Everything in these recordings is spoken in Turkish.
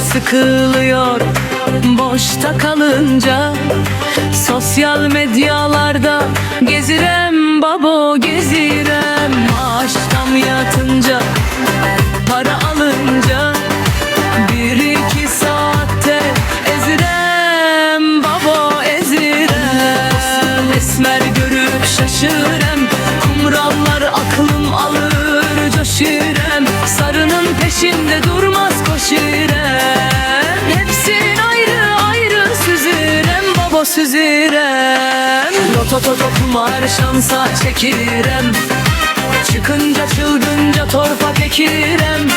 sıkılıyor. Boşta kalınca Sosyal medyalarda Gezirem babo gezirem. Maaştan yatınca Para alınca Bir iki saatte Ezirem babo ezirem. Esmer görüp şaşırem Kumrallar aklım alır coşirem. Sarının peşinde durmaz süzürem Loto toto kumar şansa çekirem. Çıkınca çılgınca torpak ekirem.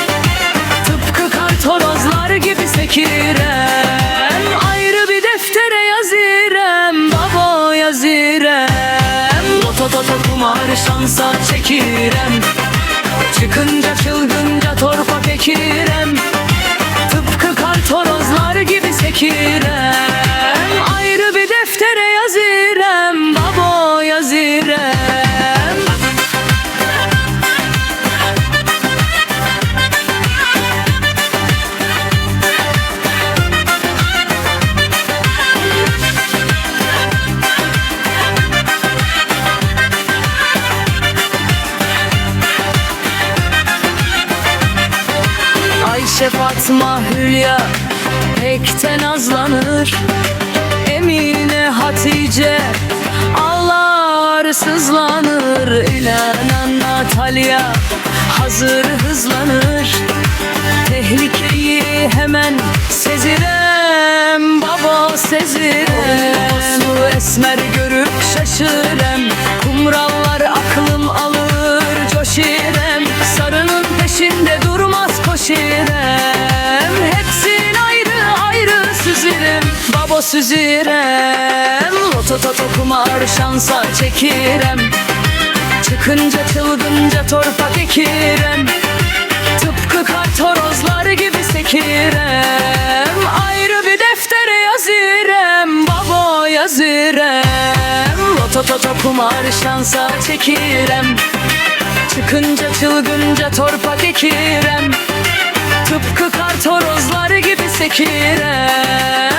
Tıpkı kartorozlar gibi sekirem. Ayrı bir deftere yazirem. Babo yazirem. Loto toto kumar şansa çekirem. Çıkınca çılgınca torpak ekirem Ayşe Fatma Hülya pekten azlanır. Emine Hatice ağlar sızlanır İlana Natalya hazır hızlanır. Tehlikeyi hemen sezirem Baba sezirem. Su esmer Baba süzürem Loto toto kumar şansa çekirem. Çıkınca çılgınca torpak ekirem. Tıpkı kartorozlar gibi sekirem. Ayrı bir deftere yazirem Babo yazirem Loto toto kumar şansa çekirem. Çıkınca çılgınca torpak ekirem. Tıpkı kartorozlar gibi sekirem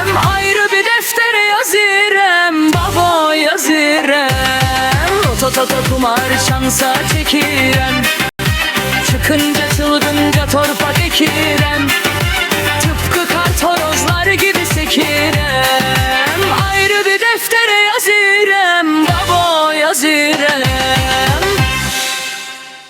toto kumar şansa çekirem Çıkınca çılgınca torpak ekirem